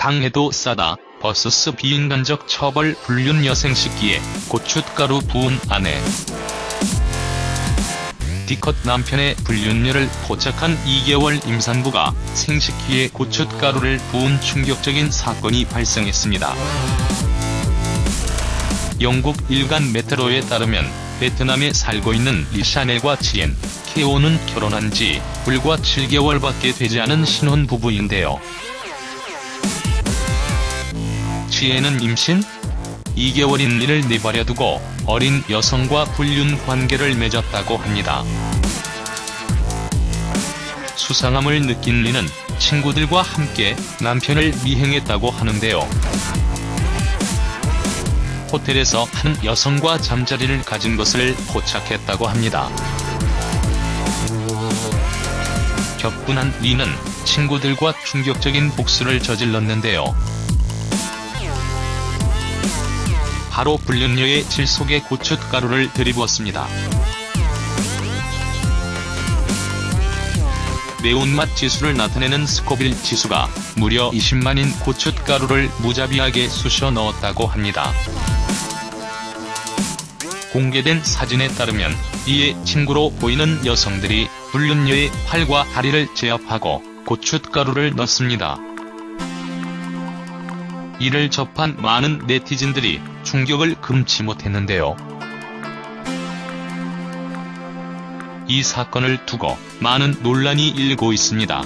당해도 싸다. 버스스 비인간적 처벌 불륜 여생 식기에 고춧가루 부은 아내. D컷 남편의 불륜녀를 포착한 2개월 임산부가 생식기에 고춧가루를 부은 충격적인 사건이 발생했습니다. 영국 일간 메트로에 따르면 베트남에 살고 있는 리샤넬과 지엔, 케오는 결혼한 지 불과 7개월밖에 되지 않은 신혼 부부인데요. 지엔은 임신 2개월인 이를 내버려 두고 어린 여성과 불륜 관계를 맺었다고 합니다. 수상함을 느낀 리는 친구들과 함께 남편을 미행했다고 하는데요. 호텔에서 한 여성과 잠자리를 가진 것을 포착했다고 합니다. 격분한 리는 친구들과 충격적인 복수를 저질렀는데요. 바로 불륜녀의 질 속에 고춧가루를 들이부었습니다. 매운맛 지수를 나타내는 스코빌 지수가 무려 20만인 고춧가루를 무자비하게 쑤셔 넣었다고 합니다. 공개된 사진에 따르면 이에 친구로 보이는 여성들이 불륜녀의 팔과 다리를 제압하고 고춧가루를 넣습니다. 이를 접한 많은 네티즌들이 충격을 금치 못했는데요. 이 사건을 두고 많은 논란이 일고 있습니다.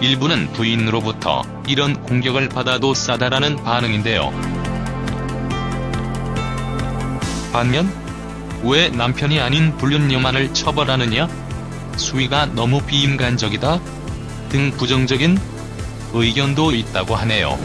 일부는 부인으로부터 이런 공격을 받아도 싸다라는 반응인데요. 반면 왜 남편이 아닌 불륜녀만을 처벌하느냐? 수위가 너무 비인간적이다? 등 부정적인 의견도 있다고 하네요.